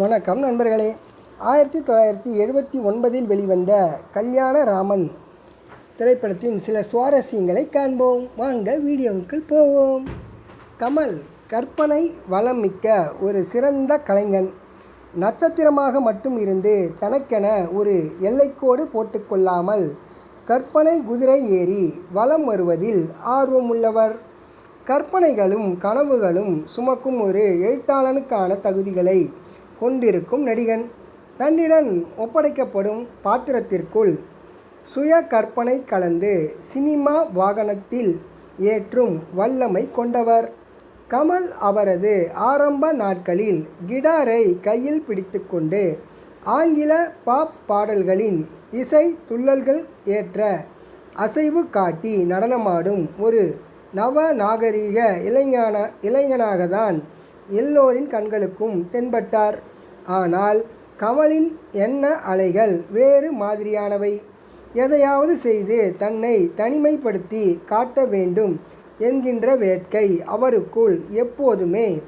வணக்கம் நண்பர்களே. ஆயிரத்தி தொள்ளாயிரத்தி எழுபத்தி ஒன்பதில் வெளிவந்த கல்யாண ராமன் திரைப்படத்தின் சில சுவாரஸ்யங்களை காண்போம். வாங்க வீடியோவுக்குள் போவோம். கமல் கற்பனை வளம் மிக்க ஒரு சிறந்த கலைஞன். நட்சத்திரமாக மட்டும் இருந்து தனக்கென ஒரு எல்லைக்கோடு போட்டுக்கொள்ளாமல் கற்பனை குதிரை ஏறி வலம் வருவதில் ஆர்வமுள்ளவர். கற்பனைகளும் கனவுகளும் சுமக்கும் ஒரு எழுத்தாளனுக்கான தகுதிகளை கொண்டிருக்கும் நடிகன். தன்னிடம் ஒப்படைக்கப்படும் பாத்திரத்திற்குள் சுய கற்பனை கலந்து சினிமா வாகனத்தில் ஏற்றும் வல்லமை கொண்டவர். கமல் அவரது ஆரம்ப நாட்களில் கிடாரை கையில் பிடித்துக்கொண்டு ஆங்கில பாப் பாடல்களின் இசை துள்ளல்கள் ஏற்ற அசைவு காட்டி நடனமாடும் ஒரு நவ நாகரீக இளைஞன இளைஞனாக தான் எல்லோரின் கண்களுக்கும் தென்பட்டார். ஆனால் கமலின் எண்ண அலைகள் வேறு மாதிரியானவை. எதையாவது செய்து தன்னை தனிமைப்படுத்தி காட்ட வேண்டும் என்கின்ற வேட்கை அவருக்குள் எப்போதுமே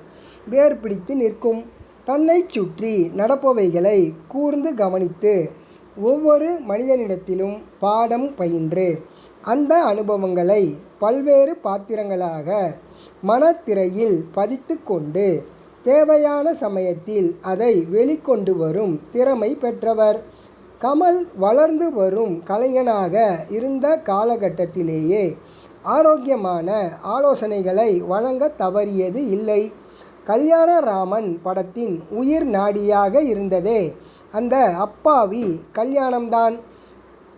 வேர் பிடித்து நிற்கும். தன்னை சுற்றி நடப்பவைகளை கூர்ந்து கவனித்து ஒவ்வொரு மனிதனிடத்திலும் பாடம் பயின்று அந்த அனுபவங்களை பல்வேறு பாத்திரங்களாக மனத்திரையில் பதித்து கொண்டு தேவையான சமயத்தில் அதை வெளிக்கொண்டு வரும் திறமை பெற்றவர். கமல் வளர்ந்து வரும் கலைஞனாக இருந்த காலகட்டத்திலேயே ஆரோக்கியமான ஆலோசனைகளை வழங்க தவறியது இல்லை. கல்யாணராமன் படத்தின் உயிர் நாடியாக இருந்ததே அந்த அப்பாவி கல்யாணம்தான்.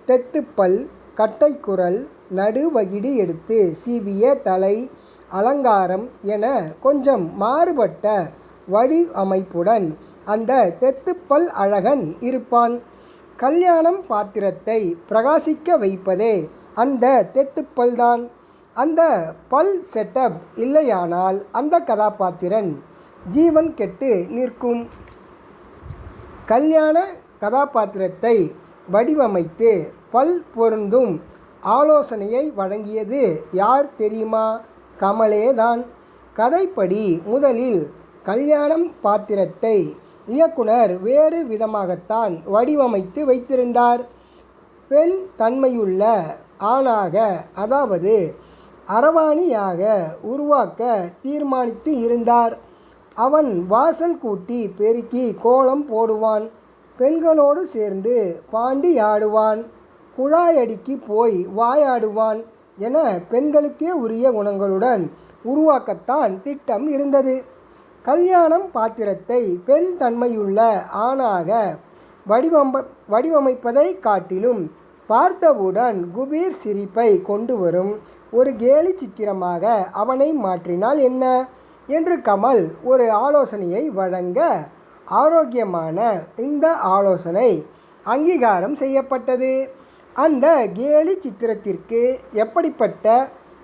தெத்துப்பல் கட்டைக்குரல் நடுவகிடு எடுத்து சீவிய தலை அலங்காரம் என கொஞ்சம் மாறுபட்ட வடிவமைப்புடன் அந்த தெத்துப்பல் அழகன் இருப்பான். கல்யாணம் பாத்திரத்தை பிரகாசிக்க வைப்பதே அந்த தெத்துப்பல்தான். அந்த பல் செட்டப் இல்லையானால் அந்த கதாபாத்திரன் ஜீவன் கெட்டு நிற்கும். கல்யாண கதாபாத்திரத்தை வடிவமைத்து பல் பொருந்தும் ஆலோசனையை வழங்கியது யார் தெரியுமா? கமலே தான் கதைப்படி முதலில் கல்யாணம் பாத்திரத்தை இயக்குனர் வேறு விதமாகத்தான் வடிவமைத்து வைத்திருந்தார். பெண் தன்மையுள்ள ஆணாக அதாவது அரவாணியாக உருவாக்க தீர்மானித்து இருந்தார். அவன் வாசல் கூட்டி பெருக்கி கோலம் போடுவான். பெண்களோடு சேர்ந்து பாண்டி ஆடுவான். குழாயடிக்கு போய் வாயாடுவான். என பெண்களுக்கே உரிய குணங்களுடன் உருவாக்கத்தான் திட்டம் இருந்தது. கல்யாணம் பாத்திரத்தை பெண் தன்மையுள்ள ஆணாக வடிவம்ப வடிவமைப்பதை காட்டிலும் பார்த்தவுடன் குபீர் சிரிப்பை கொண்டு வரும் ஒரு கேலி சித்திரமாக அவனை மாற்றினால் என்ன? என்று கமல் ஒரு ஆலோசனையை வழங்க ஆரோக்கியமான இந்த ஆலோசனை அங்கீகாரம் செய்யப்பட்டது. அந்த கேலி சித்திரத்திற்கு எப்படிப்பட்ட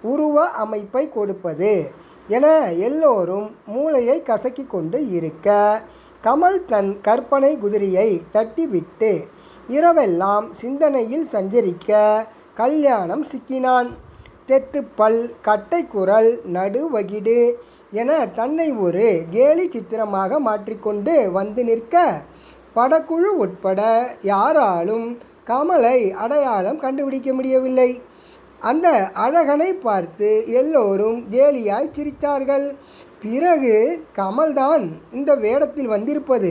உருவ அமைப்பை கொடுப்பது என எல்லோரும் மூளையை கசக்கி கொண்டு இருக்க கமல் தன் கற்பனை குதிரையை தட்டிவிட்டு இரவெல்லாம் சிந்தனையில் சஞ்சரிக்க கல்யாணம் சிக்கினான். தெத்துப்பல் கட்டைக்குரல் நடுவகிடு என தன்னை ஒரு கேலி சித்திரமாக மாற்றிக்கொண்டு வந்து நிற்க படக்குழு உட்பட யாராலும் கமலை அடையாளம் கண்டுபிடிக்க முடியவில்லை. அந்த அழகனை பார்த்து எல்லோரும் கேலியாய் சிரித்தார்கள். பிறகு கமல்தான் இந்த வேடத்தில் வந்திருப்பது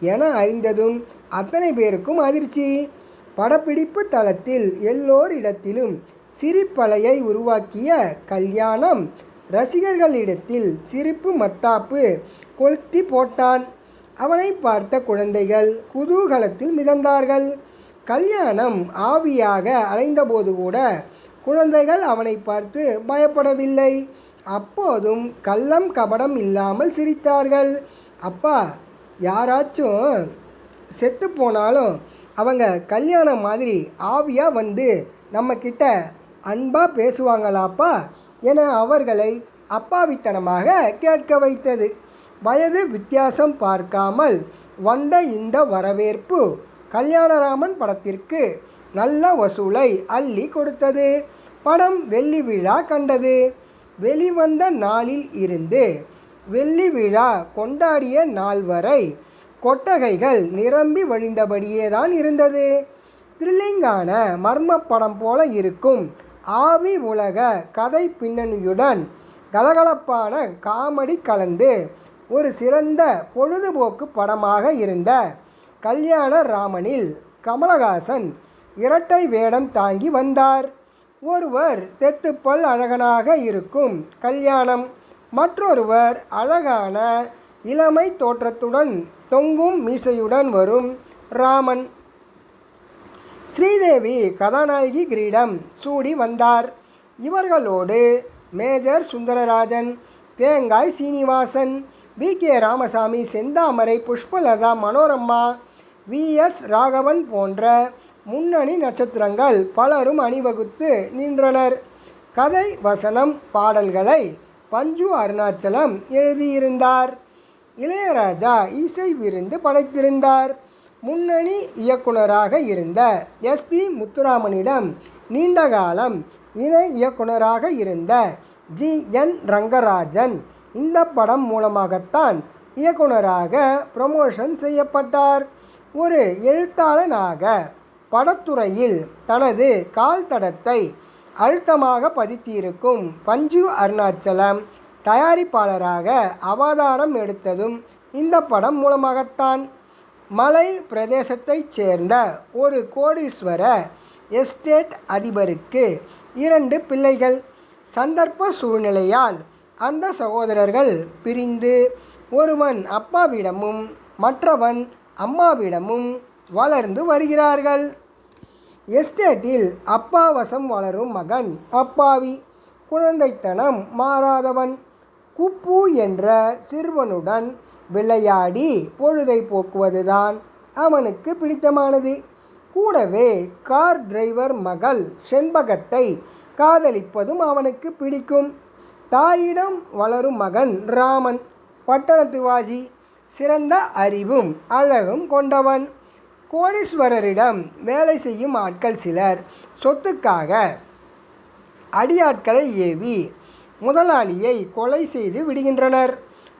என அறிந்ததும் அத்தனை பேருக்கும் அதிர்ச்சி. படப்பிடிப்பு தளத்தில் எல்லோரிடத்திலும் சிரிப்பலையை உருவாக்கிய கல்யாணம். ரசிகர்களிடத்தில் சிரிப்பு மத்தாப்பு கொளுத்தி போட்டான். அவனை பார்த்த குழந்தைகள் குதூகலத்தில் மிதந்தார்கள். கல்யாணம் ஆவியாக அலைந்தபோது கூட குழந்தைகள் அவனை பார்த்து பயப்படவில்லை. அப்போதும் கள்ளம் கபடம் இல்லாமல் சிரித்தார்கள். அப்பா யாராச்சும் செத்து போனாலும் அவங்க கல்யாணம் மாதிரி ஆவியாக வந்து நம்மக்கிட்ட அன்பாக பேசுவாங்களாப்பா? என அவர்களை அப்பாவித்தனமாக கேட்க வைத்தது. வயது வித்தியாசம் பார்க்காமல் வந்த இந்த வரவேற்பு கல்யாணராமன் படத்திற்கு நல்ல வசூலை அள்ளி கொடுத்தது. படம் வெள்ளி விழா கண்டது. வெளிவந்த நாளில் இருந்து வெள்ளி விழா கொண்டாடிய நாள் வரை கொட்டகைகள் நிரம்பி வழிந்தபடியே தான் இருந்தது. த்ரில்லிங்கான மர்ம படம் போல இருக்கும் ஆவி உலக கதை பின்னணியுடன் கலகலப்பான காமெடி கலந்து ஒரு சிறந்த பொழுதுபோக்கு படமாக இருந்த கல்யாண ராமனில் கமலஹாசன் இரட்டை வேடம் தாங்கி வந்தார். ஒருவர் தெத்துப்பல் அழகனாக இருக்கும் கல்யாணம் மற்றொருவர் அழகான இளமை தோற்றத்துடன் தொங்கும் மீசையுடன் வரும் ராமன். ஸ்ரீதேவி கதாநாயகி கிரீடம் சூடி வந்தார். இவர்களோடு major Sundararajan Thengai Srinivasan V K Ramasamy Senthamarai Pushpalatha Manorama V S Raghavan போன்ற முன்னணி நட்சத்திரங்கள் பலரும் அணிவகுத்து நின்றனர். கதை வசனம் பாடல்களை பஞ்சு அருணாச்சலம் எழுதியிருந்தார். இளையராஜா இசை விருந்து படைத்திருந்தார். முன்னணி இயக்குனராக இருந்த எஸ்பி முத்துராமனிடம் நீண்ட காலம் இணை இயக்குனராக இருந்த ஜி என் ரங்கராஜன் இந்த படம் மூலமாகத்தான் இயக்குனராக ப்ரமோஷன் செய்யப்பட்டார். ஒரு எழுத்தாளனாக படத்துறையில் தனது கால் தடத்தை அழுத்தமாக பதித்திருக்கும் பஞ்சு அருணாச்சலம் தயாரிப்பாளராக அவதாரம் எடுத்ததும் இந்த படம் மூலமாகத்தான். மலை பிரதேசத்தைச் சேர்ந்த ஒரு கோடீஸ்வர எஸ்டேட் அதிபருக்கு இரண்டு பிள்ளைகள். சந்தர்ப்ப சூழ்நிலையால் அந்த சகோதரர்கள் பிரிந்து ஒருவன் அப்பாவிடமும் மற்றவன் அம்மாவிடமும் வளர்ந்து வருகிறார்கள். எஸ்டேட்டில் அப்பா வசம் வளரும் மகன் அப்பாவி. குழந்தைத்தனம் மாறாதவன். குப்பு என்ற சிறுவனுடன் விளையாடி பொழுதை போக்குவதுதான் அவனுக்கு பிடித்தமானது. கூடவே கார் டிரைவர் மகள் செண்பகத்தை காதலிப்பதும் அவனுக்கு பிடிக்கும். தாயிடம் வளரும் மகன் ராமன் பட்டணத்துவாசி. சிறந்த அறிவும் அழகும் கொண்டவன். கோடீஸ்வரரிடம் வேலை செய்யும் ஆட்கள் சிலர். சொத்துக்காக அடியாட்களை ஏவி முதலாளியை கொலை செய்து விடுகின்றனர்.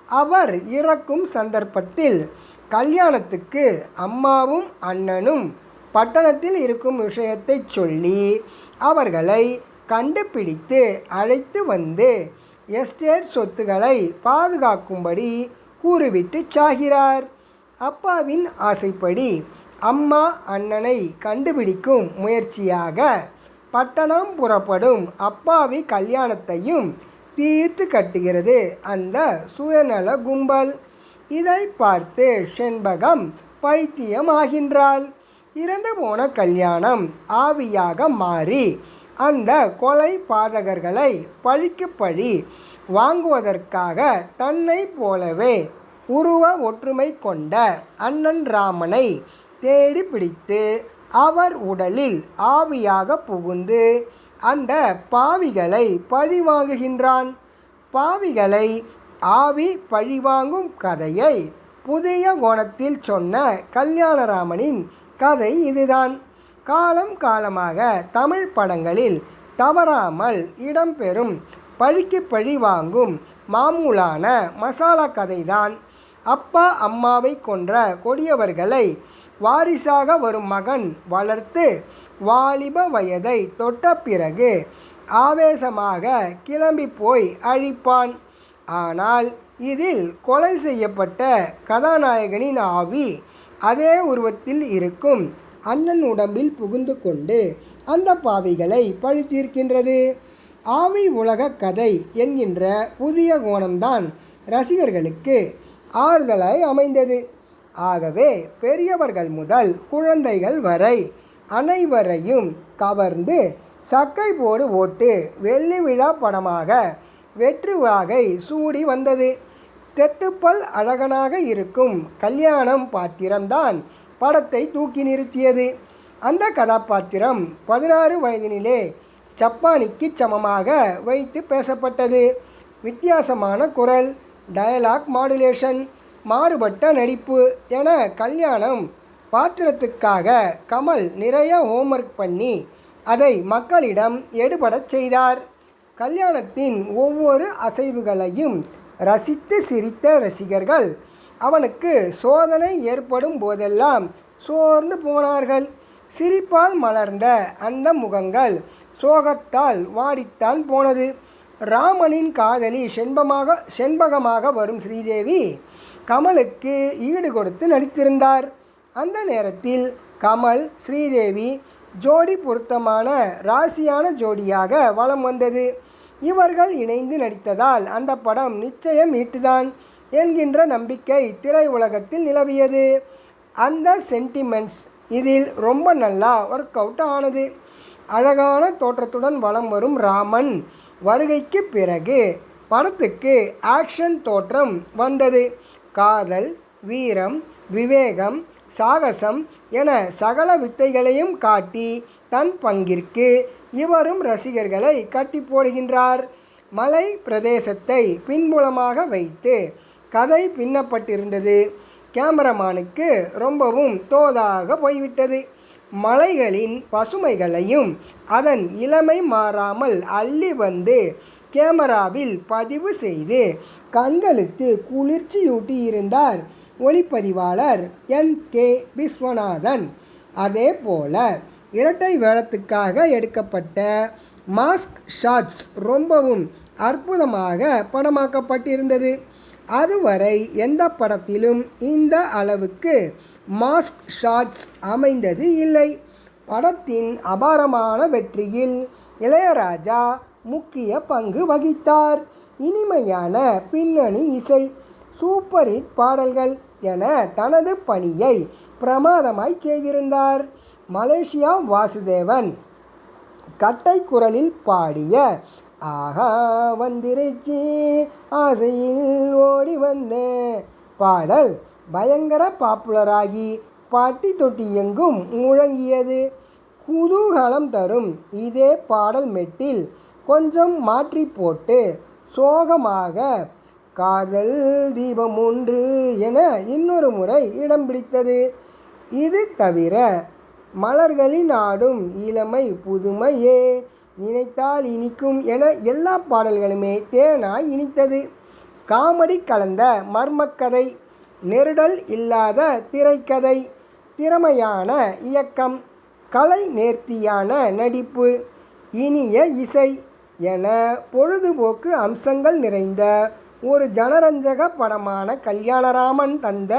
அவர் இறக்கும் சந்தர்ப்பத்தில் கல்யாணத்துக்கு அம்மாவும் அண்ணனும் பட்டணத்தில் இருக்கும் விஷயத்தை சொல்லி அவர்களை கண்டுபிடித்து அழைத்து வந்து எஸ்டேட் சொத்துக்களை பாதுகாக்கும்படி கூறிவிட்டு சாகிறார். அப்பாவின் ஆசைப்படி அம்மா அண்ணனை கண்டுபிடிக்கும் முயற்சியாக பட்டணம் புறப்படும் அப்பாவி கல்யாணத்தையும் தீர்த்து கட்டுகிறது அந்த சுயநல கும்பல். இதை பார்த்து செண்பகம் பைத்தியமாகின்றாள். இறந்து போன கல்யாணம் ஆவியாக மாறி அந்த கொலை பாதகர்களை பழிக்கு பழி வாங்குவதற்காக தன்னை போலவே உருவ ஒற்றுமை கொண்ட அண்ணன் ராமனை தேடி பிடித்து அவர் உடலில் ஆவியாக புகுந்து அந்த பாவிகளை பழிவாங்குகின்றான். பாவிகளை ஆவி பழிவாங்கும் கதையை புதிய கோணத்தில் சொன்ன கல்யாணராமனின் கதை இதுதான். காலம் காலமாக தமிழ் படங்களில் தவறாமல் இடம்பெறும் பழிக்கு பழி வாங்கும் மாமூலான மசாலா கதைதான். அப்பா அம்மாவை கொன்ற கொடியவர்களை வாரிசாக வரும் மகன் வளர்த்து வாலிப வயதை தொட்ட பிறகு ஆவேசமாக கிளம்பி போய் அழிப்பான். ஆனால் இதில் கொலை செய்யப்பட்ட கதாநாயகனின் ஆவி அதே உருவத்தில் இருக்கும் அண்ணன் உடம்பில் புகுந்து கொண்டு அந்த பாவிகளை பழித்தீர்க்கின்றது. ஆவி உலக கதை என்கின்ற புதிய கோணம்தான் ரசிகர்களுக்கு ஆறுதலாய் அமைந்தது. ஆகவே பெரியவர்கள் முதல் குழந்தைகள் வரை அனைவரையும் கவர்ந்து சக்கை போடு ஓட்டு வெள்ளி விழா படமாக வெற்றி வாகை சூடி வந்தது. தெத்துப்பல் அழகனாக இருக்கும் கல்யாணம் பாத்திரம்தான் படத்தை தூக்கி நிறுத்தியது. அந்த கதாபாத்திரம் பதினாறு வயதினிலே ஜப்பானிக்கு சமமாக வைத்து பேசப்பட்டது. வித்தியாசமான குரல் டயலாக் மாடுலேஷன் மாறுபட்ட நடிப்பு என கல்யாணம். பாத்திரத்துக்காக கமல் நிறைய ஹோம்ஒர்க் பண்ணி அதை மக்களிடம் எடுபடச் செய்தார். கல்யாணத்தின் ஒவ்வொரு அசைவுகளையும் ரசித்து சிரித்த ரசிகர்கள் அவனுக்கு சோதனை ஏற்படும் போதெல்லாம் சோர்ந்து போனார்கள். சிரிப்பால் மலர்ந்த அந்த முகங்கள் சோகத்தால் வாடித்தான் போனது. ராமனின் காதலி செண்பமாக செண்பகமாக வரும் ஸ்ரீதேவி கமலுக்கு ஈடு கொடுத்து நடித்திருந்தார். அந்த நேரத்தில் கமல் ஸ்ரீதேவி ஜோடி பொருத்தமான ராசியான ஜோடியாக வலம் வந்தது. இவர்கள் இணைந்து நடித்ததால் அந்த படம் நிச்சயம் ஈட்டுதான் என்கின்ற நம்பிக்கை திரையுலகத்தில் நிலவியது. அந்த சென்டிமெண்ட்ஸ் இதில் ரொம்ப நல்லா ஒர்க் அவுட் ஆனது. அழகான தோற்றத்துடன் வலம் வரும் ராமன். வருகைக்கு பிறகு படத்துக்கு ஆக்ஷன் தோற்றம் வந்தது. காதல் வீரம் விவேகம் சாகசம் என சகல வித்தைகளையும் காட்டி தன் பங்கிற்கு இவரும் ரசிகர்களை கட்டி போடுகின்றார். மலை பிரதேசத்தை பின்புலமாக வைத்து கதை பின்னப்பட்டிருந்தது. கேமராமானுக்கு ரொம்பவும் தோதாக போய்விட்டது. மலைகளின் பசுமைகளையும் அதன் இளமை மாறாமல் அள்ளி வந்து கேமராவில் பதிவு செய்து கண்களுக்கு குளிர்ச்சியூட்டி இருந்தார் ஒளிப்பதிவாளர் என். கே. விஸ்வநாதன். அதே போல இரட்டை வேடத்துக்காக எடுக்கப்பட்ட மாஸ்க் ஷாட்ஸ் ரொம்பவும் அற்புதமாக படமாக்கப்பட்டிருந்தது. அதுவரை எந்த படத்திலும் இந்த அளவுக்கு மாஸ்க் ஷாட்ஸ் அமைந்தது இல்லை. படத்தின் அபாரமான வெற்றியில் இளையராஜா முக்கிய பங்கு வகித்தார். இனிமையான பின்னணி இசை சூப்பர் ஹிட் பாடல்கள் என தனது பணியை பிரமாதமாய் செய்திருந்தார். மலேசியா வாசுதேவன் கட்டை குரலில் பாடிய ஆஹா வந்திருச்சு ஆசையில் ஓடி வந்த பாடல் பயங்கர பாப்புலராகி பாட்டி தொட்டி எங்கும் முழங்கியது. குதூகலம் தரும் இதே பாடல் மெட்டில் கொஞ்சம் மாற்றி போட்டு சோகமாக காதல் தீபம் ஒன்று என இன்னொரு முறை இடம் பிடித்தது. இது தவிர மலர்களின் ஆடும் இளமை புதுமையே நினைத்தால் இனிக்கும் என எல்லா பாடல்களுமே தேனாய் இனித்தது. காமெடி கலந்த மர்மக்கதை நெருடல் இல்லாத திரைக்கதை திறமையான இயக்கம் கலை நேர்த்தியான நடிப்பு இனிய இசை என பொழுதுபோக்கு அம்சங்கள் நிறைந்த ஒரு ஜனரஞ்சக படமான கல்யாணராமன் தந்த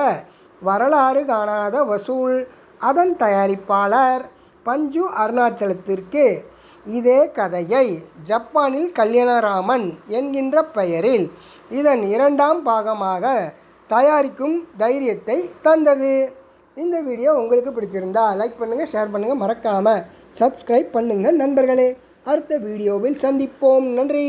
வரலாறு காணாத வசூல் அதன் தயாரிப்பாளர் பஞ்சு அருணாச்சலத்திற்கு இதே கதையை ஜப்பானில் கல்யாணராமன் என்கின்ற பெயரில் இதன் இரண்டாம் பாகமாக தயாரிக்கும் தைரியத்தை தந்தது. இந்த வீடியோ உங்களுக்கு பிடிச்சிருந்தா லைக் பண்ணுங்கள் ஷேர் பண்ணுங்கள் மறக்காமல் சப்ஸ்கிரைப் பண்ணுங்கள் நண்பர்களே. அடுத்த வீடியோவில் சந்திப்போம். நன்றி.